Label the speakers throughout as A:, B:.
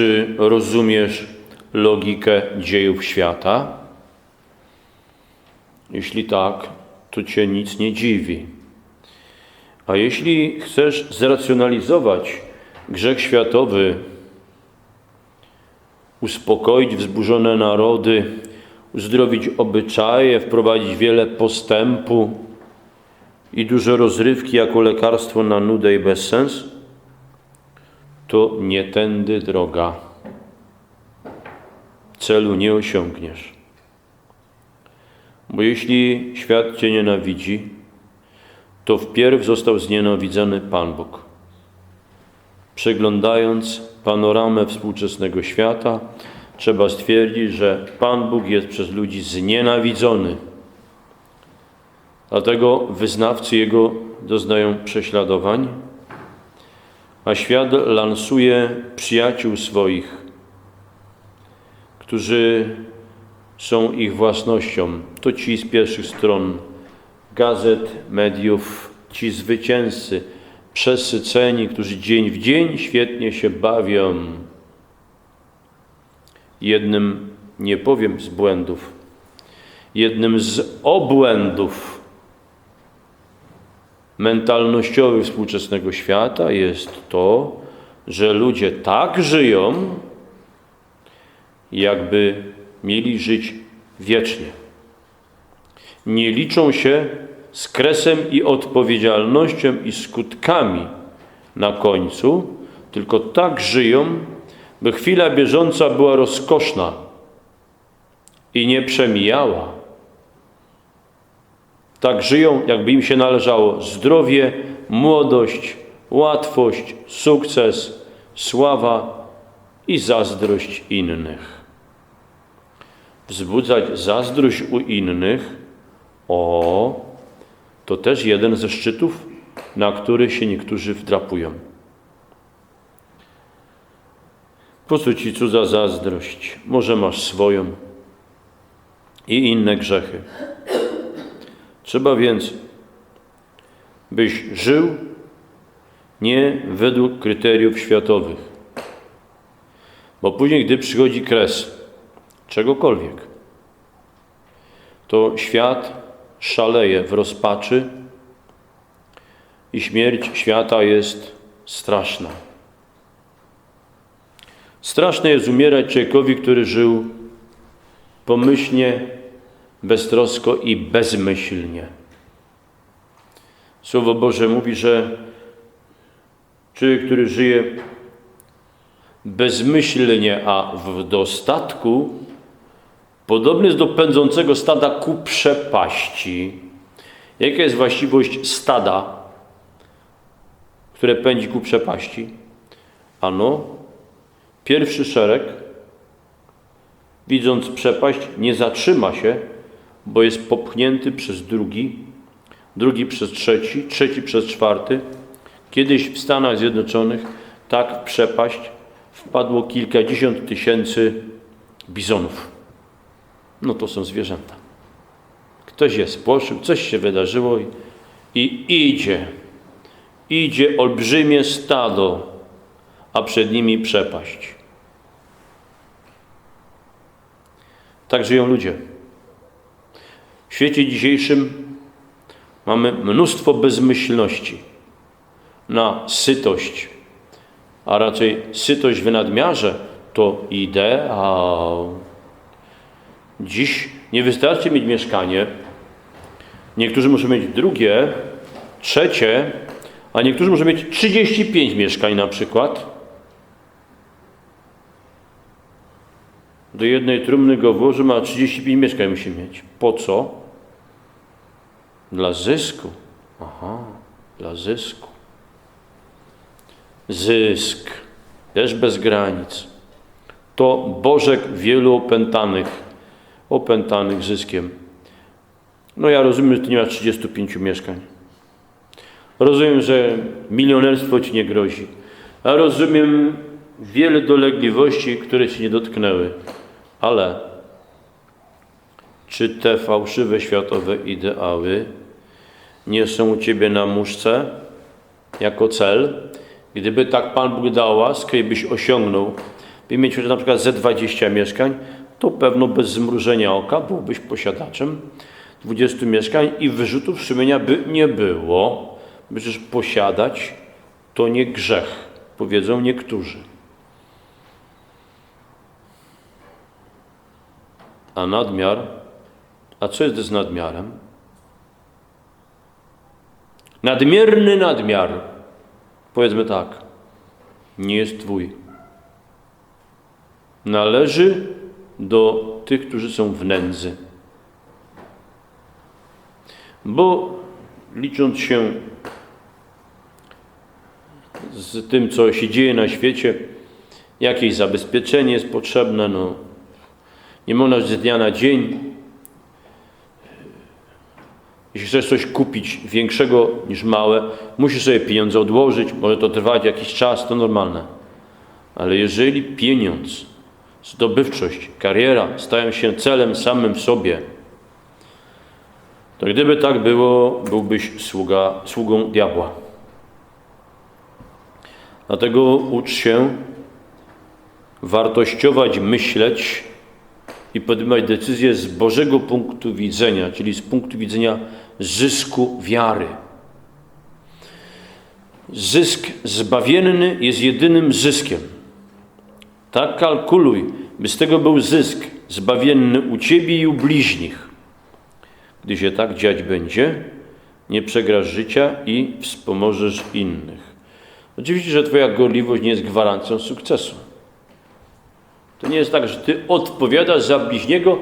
A: Czy rozumiesz logikę dziejów świata? Jeśli tak, to cię nic nie dziwi. A jeśli chcesz zracjonalizować grzech światowy, uspokoić wzburzone narody, uzdrowić obyczaje, wprowadzić wiele postępu i duże rozrywki jako lekarstwo na nudę i bezsens, to nie tędy droga. Celu nie osiągniesz. Bo jeśli świat Cię nienawidzi, to wpierw został znienawidzony Pan Bóg. Przeglądając panoramę współczesnego świata, trzeba stwierdzić, że Pan Bóg jest przez ludzi znienawidzony. Dlatego wyznawcy Jego doznają prześladowań, a świat lansuje przyjaciół swoich, którzy są ich własnością. To ci z pierwszych stron gazet, mediów, ci zwycięzcy, przesyceni, którzy dzień w dzień świetnie się bawią. Jednym, nie powiem z błędów, jednym z obłędów mentalnościowych współczesnego świata jest to, że ludzie tak żyją, jakby mieli żyć wiecznie. Nie liczą się z kresem i odpowiedzialnością i skutkami na końcu, tylko tak żyją, by chwila bieżąca była rozkoszna i nie przemijała. Tak żyją, jakby im się należało zdrowie, młodość, łatwość, sukces, sława i zazdrość innych. Wzbudzać zazdrość u innych, o, to też jeden ze szczytów, na który się niektórzy wdrapują. Po co ci cudza zazdrość? Może masz swoją i inne grzechy. Trzeba więc, byś żył nie według kryteriów światowych, bo później, gdy przychodzi kres czegokolwiek, to świat szaleje w rozpaczy i śmierć świata jest straszna. Straszne jest umierać człowiekowi, który żył pomyślnie, beztrosko i bezmyślnie. Słowo Boże mówi, że człowiek, który żyje bezmyślnie, a w dostatku, podobny jest do pędzącego stada ku przepaści. Jaka jest właściwość stada, które pędzi ku przepaści? Ano, pierwszy szereg, widząc przepaść, nie zatrzyma się, bo jest popchnięty przez drugi, drugi przez trzeci, trzeci przez czwarty. Kiedyś w Stanach Zjednoczonych tak w przepaść wpadło kilkadziesiąt tysięcy bizonów. No to są zwierzęta. Ktoś je spłoszył, coś się wydarzyło i, i idzie. Idzie olbrzymie stado, a przed nimi przepaść. Tak żyją ludzie. Świecie dzisiejszym mamy mnóstwo bezmyślności na sytość, a raczej sytość w nadmiarze to ideał. Dziś nie wystarczy mieć mieszkanie, niektórzy muszą mieć drugie, trzecie, a niektórzy muszą mieć 35 mieszkań na przykład. Do jednej trumny go włoży, ma 35 mieszkań musi mieć. Po co? Dla zysku. Aha, dla zysku. Zysk, też bez granic. To bożek wielu opętanych, opętanych zyskiem. No ja rozumiem, że ty nie masz 35 mieszkań. Rozumiem, że milionerstwo ci nie grozi. Ja rozumiem wiele dolegliwości, które ci nie dotknęły. Ale czy te fałszywe światowe ideały nie są u Ciebie na muszce jako cel? Gdyby tak Pan Bóg dał łaskę i byś osiągnął by mieć na przykład ze 20 mieszkań, to pewno bez zmrużenia oka byłbyś posiadaczem 20 mieszkań i wyrzutów sumienia by nie było. Przecież posiadać to nie grzech, powiedzą niektórzy. A nadmiar, a co jest z nadmiarem? Nadmierny nadmiar, powiedzmy tak, nie jest Twój. Należy do tych, którzy są w nędzy. Bo licząc się z tym, co się dzieje na świecie, jakieś zabezpieczenie jest potrzebne, no, nie można z dnia na dzień. Jeśli chcesz coś kupić większego niż małe, musisz sobie pieniądze odłożyć, może to trwać jakiś czas, to normalne. Ale jeżeli pieniądz, zdobywczość, kariera stają się celem samym w sobie, to gdyby tak było, byłbyś sługa, sługą diabła. Dlatego ucz się wartościować, myśleć i podejmować decyzje z Bożego punktu widzenia, czyli z punktu widzenia zysku wiary. Zysk zbawienny jest jedynym zyskiem. Tak kalkuluj, by z tego był zysk zbawienny u Ciebie i u bliźnich. Gdy się tak dziać będzie, nie przegrasz życia i wspomożesz innych. Oczywiście, że Twoja gorliwość nie jest gwarancją sukcesu. To nie jest tak, że Ty odpowiadasz za bliźniego,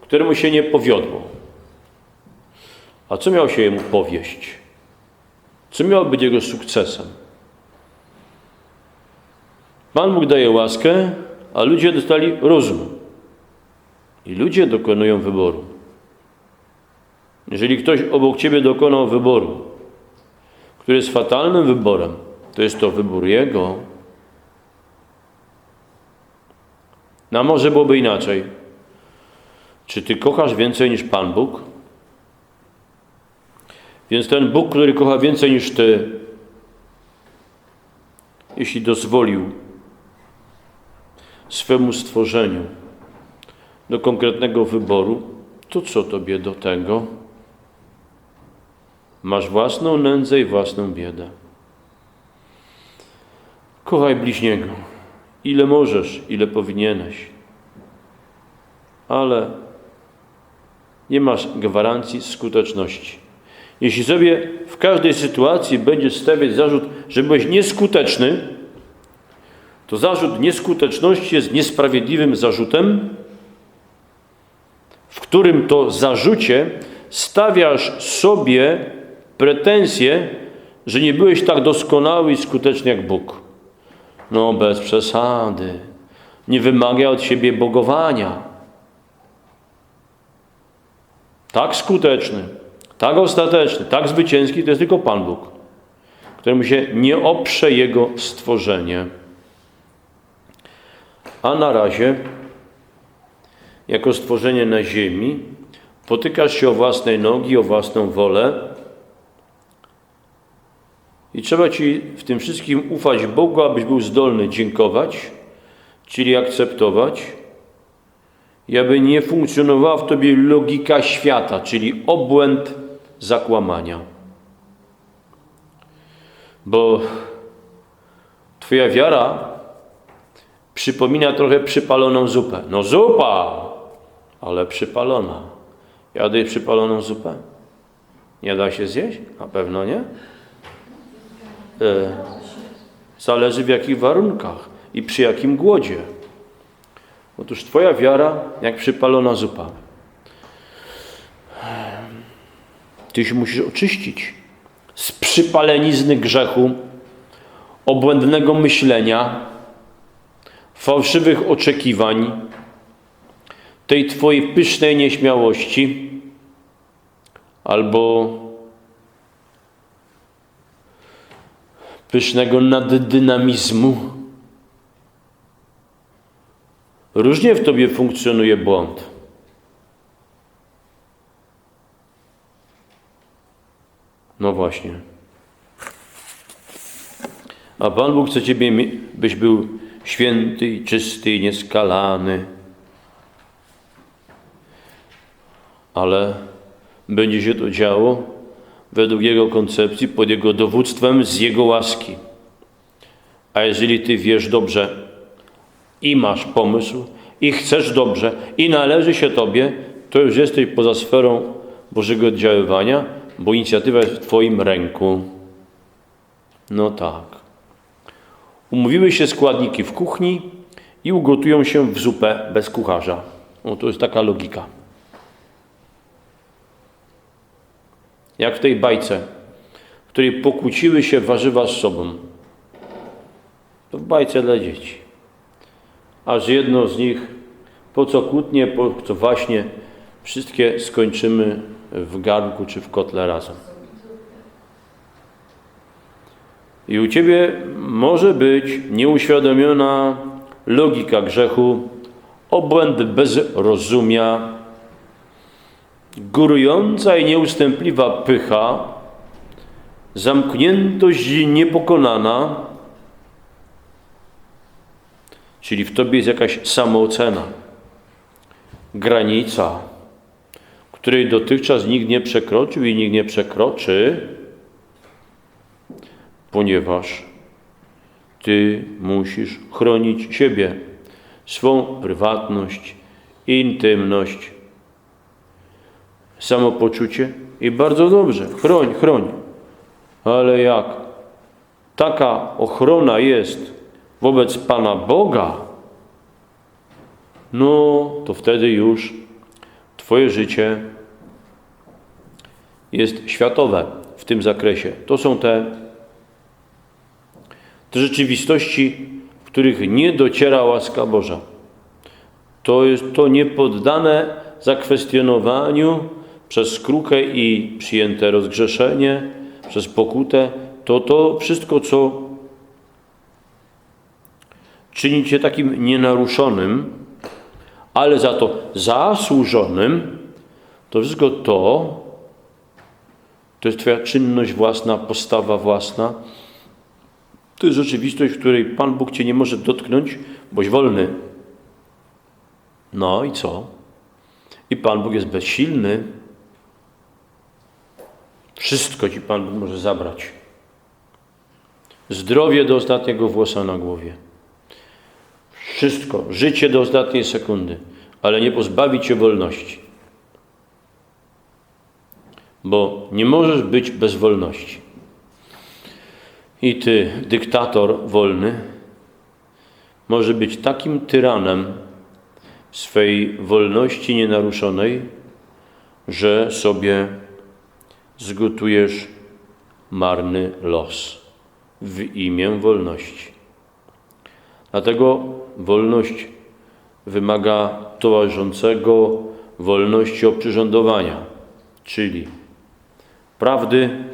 A: któremu się nie powiodło. A co miał się jemu powieść? Co miało być jego sukcesem? Pan Bóg daje łaskę, a ludzie dostali rozum. I ludzie dokonują wyboru. Jeżeli ktoś obok Ciebie dokonał wyboru, który jest fatalnym wyborem, to jest to wybór Jego. No może byłoby inaczej. Czy Ty kochasz więcej niż Pan Bóg? Więc ten Bóg, który kocha więcej niż Ty, jeśli dozwolił swemu stworzeniu do konkretnego wyboru, to co Tobie do tego? Masz własną nędzę i własną biedę. Kochaj bliźniego, ile możesz, ile powinieneś, ale nie masz gwarancji skuteczności. Jeśli sobie w każdej sytuacji będziesz stawiać zarzut, że byłeś nieskuteczny, to zarzut nieskuteczności jest niesprawiedliwym zarzutem, w którym to zarzucie stawiasz sobie pretensje, że nie byłeś tak doskonały i skuteczny jak Bóg. No, bez przesady. Nie wymaga od siebie bogowania. Tak skuteczny, tak ostateczny, tak zwycięski to jest tylko Pan Bóg, któremu się nie oprze Jego stworzenie. A na razie, jako stworzenie na ziemi, potykasz się o własnej nogi, o własną wolę, i trzeba Ci w tym wszystkim ufać Bogu, abyś był zdolny dziękować, czyli akceptować, i aby nie funkcjonowała w Tobie logika świata, czyli obłęd zakłamania. Bo Twoja wiara przypomina trochę przypaloną zupę. No zupa, ale przypalona. Jadaj przypaloną zupę? Nie da się zjeść? Na pewno nie. E, zależy w jakich warunkach i przy jakim głodzie. Otóż Twoja wiara jak przypalona zupa. Ty się musisz oczyścić z przypalenizny grzechu, obłędnego myślenia, fałszywych oczekiwań, tej Twojej pysznej nieśmiałości albo pysznego naddynamizmu. Różnie w tobie funkcjonuje błąd. No właśnie. A Pan Bóg chce Ciebie, byś był święty czysty i nieskalany. Ale będzie się to działo według Jego koncepcji, pod Jego dowództwem, z Jego łaski. A jeżeli Ty wiesz dobrze i masz pomysł, i chcesz dobrze, i należy się Tobie, to już jesteś poza sferą Bożego oddziaływania, bo inicjatywa jest w Twoim ręku. No tak. Umówiły się składniki w kuchni i ugotują się w zupę bez kucharza. No to jest taka logika. Jak w tej bajce, w której pokłóciły się warzywa z sobą. To w bajce dla dzieci. Aż jedno z nich, po co kłótnie, po co właśnie, wszystkie skończymy w garnku czy w kotle razem. I u Ciebie może być nieuświadomiona logika grzechu, obłęd bezrozumia, górująca i nieustępliwa pycha, zamkniętość niepokonana, czyli w Tobie jest jakaś samoocena, granica, której dotychczas nikt nie przekroczył i nikt nie przekroczy, ponieważ Ty musisz chronić siebie, swą prywatność, intymność, samopoczucie i bardzo dobrze, chroń, chroń. Ale jak taka ochrona jest wobec Pana Boga, no to wtedy już Twoje życie jest światowe w tym zakresie. To są te, te rzeczywistości, w których nie dociera łaska Boża. To jest to niepoddane zakwestionowaniu przez skruchę i przyjęte rozgrzeszenie, przez pokutę, to to wszystko, co czyni cię takim nienaruszonym, ale za to zasłużonym, to wszystko to, to jest Twoja czynność własna, postawa własna. To jest rzeczywistość, w której Pan Bóg Cię nie może dotknąć, boś wolny. No i co? I Pan Bóg jest bezsilny. Wszystko Ci Pan może zabrać. Zdrowie do ostatniego włosa na głowie. Wszystko, życie do ostatniej sekundy, ale nie pozbawić Cię wolności. Bo nie możesz być bez wolności. I Ty, dyktator wolny, może być takim tyranem swej wolności nienaruszonej, że sobie zgotujesz marny los w imię wolności. Dlatego wolność wymaga towarzyszącego wolności oprzyrządowania, czyli prawdy,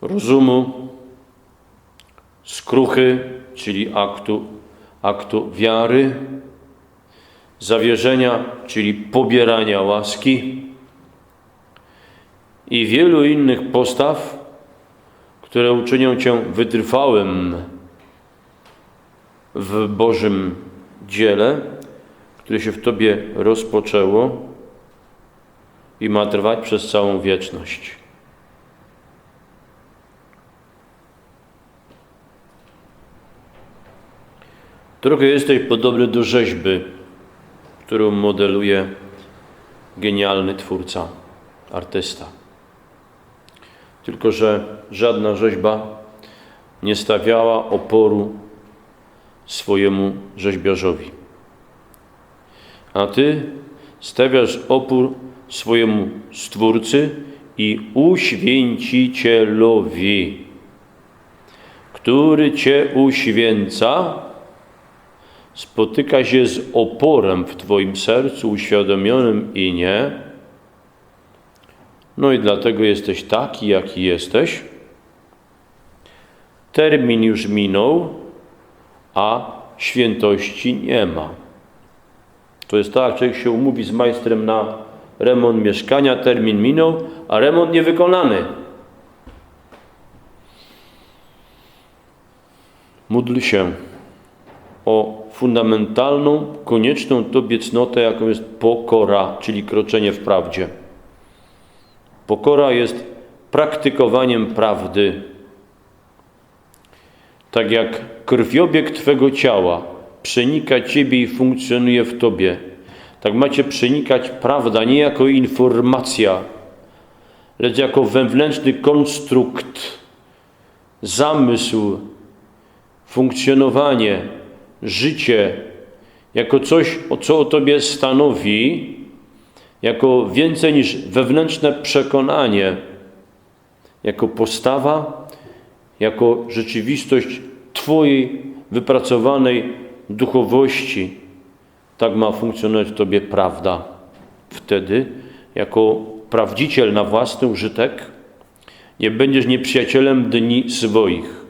A: rozumu, skruchy, czyli aktu, aktu wiary, zawierzenia, czyli pobierania łaski i wielu innych postaw, które uczynią Cię wytrwałym w Bożym dziele, które się w Tobie rozpoczęło i ma trwać przez całą wieczność. Trochę jesteś podobny do rzeźby, którą modeluje genialny twórca, artysta. Tylko, że żadna rzeźba nie stawiała oporu swojemu rzeźbiarzowi. A Ty stawiasz opór swojemu Stwórcy i uświęcicielowi, który Cię uświęca, spotyka się z oporem w Twoim sercu, uświadomionym i nie. No i dlatego jesteś taki, jaki jesteś. Termin już minął, a świętości nie ma. To jest tak, człowiek się umówi z majstrem na remont mieszkania, termin minął, a remont niewykonany. Módl się o fundamentalną, konieczną Tobie cnotę, jaką jest pokora, czyli kroczenie w prawdzie. Pokora jest praktykowaniem prawdy. Tak jak krwiobieg Twego ciała przenika Ciebie i funkcjonuje w Tobie, tak macie przenikać prawda nie jako informacja, lecz jako wewnętrzny konstrukt, zamysł, funkcjonowanie, życie, jako coś, co o Tobie stanowi, jako więcej niż wewnętrzne przekonanie, jako postawa, jako rzeczywistość Twojej wypracowanej duchowości. Tak ma funkcjonować w Tobie prawda. Wtedy, jako prawdziciel na własny użytek, nie będziesz nieprzyjacielem dni swoich.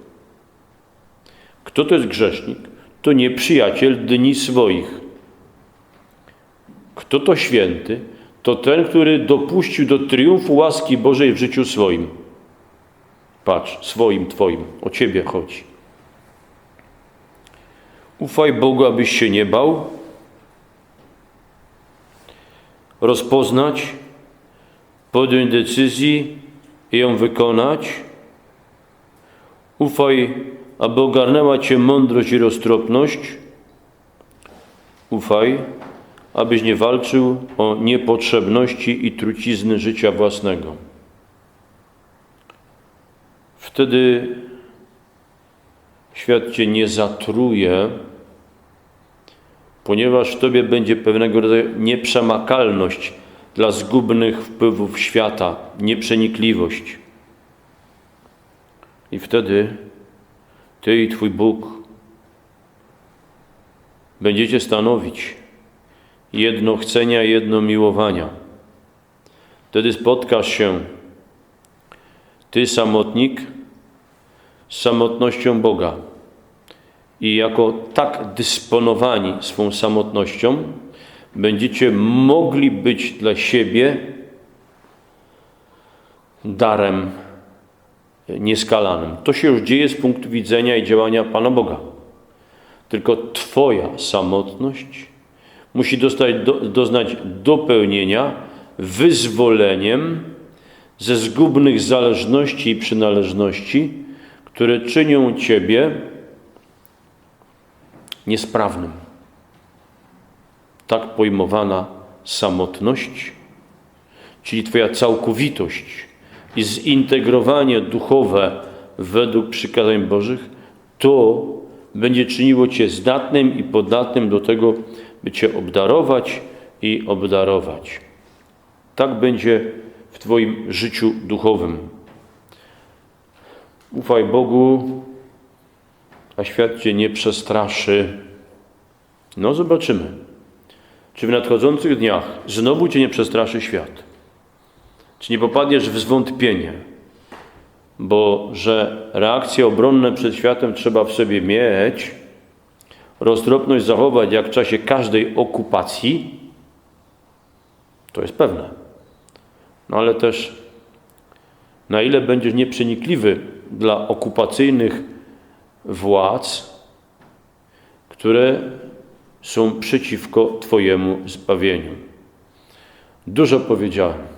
A: Kto to jest grzesznik? To nieprzyjaciel dni swoich. Kto to święty? To ten, który dopuścił do triumfu łaski Bożej w życiu swoim. Patrz, swoim, Twoim, o Ciebie chodzi. Ufaj Bogu, abyś się nie bał, rozpoznać, podjąć decyzji i ją wykonać. Ufaj, aby ogarnęła Cię mądrość i roztropność. Ufaj, abyś nie walczył o niepotrzebności i trucizny życia własnego. Wtedy świat Cię nie zatruje, ponieważ w Tobie będzie pewnego rodzaju nieprzemakalność dla zgubnych wpływów świata, nieprzenikliwość. I wtedy Ty i Twój Bóg będziecie stanowić jedno chcenia, jedno miłowania. Wtedy spotkasz się, Ty samotnik, z samotnością Boga. I jako tak dysponowani swą samotnością, będziecie mogli być dla siebie darem nieskalanym. To się już dzieje z punktu widzenia i działania Pana Boga. Tylko Twoja samotność musi dostać, do, doznać dopełnienia wyzwoleniem ze zgubnych zależności i przynależności, które czynią Ciebie niesprawnym. Tak pojmowana samotność, czyli Twoja całkowitość i zintegrowanie duchowe według przykazań Bożych, to będzie czyniło Cię zdatnym i podatnym do tego, by Cię obdarować i obdarować. Tak będzie w Twoim życiu duchowym. Ufaj Bogu, a świat Cię nie przestraszy. No zobaczymy, czy w nadchodzących dniach znowu Cię nie przestraszy świat. Czy nie popadniesz w zwątpienie, bo że reakcje obronne przed światem trzeba w sobie mieć, roztropność zachować jak w czasie każdej okupacji, to jest pewne. No ale też na ile będziesz nieprzenikliwy dla okupacyjnych władz, które są przeciwko Twojemu zbawieniu. Dużo powiedziałem.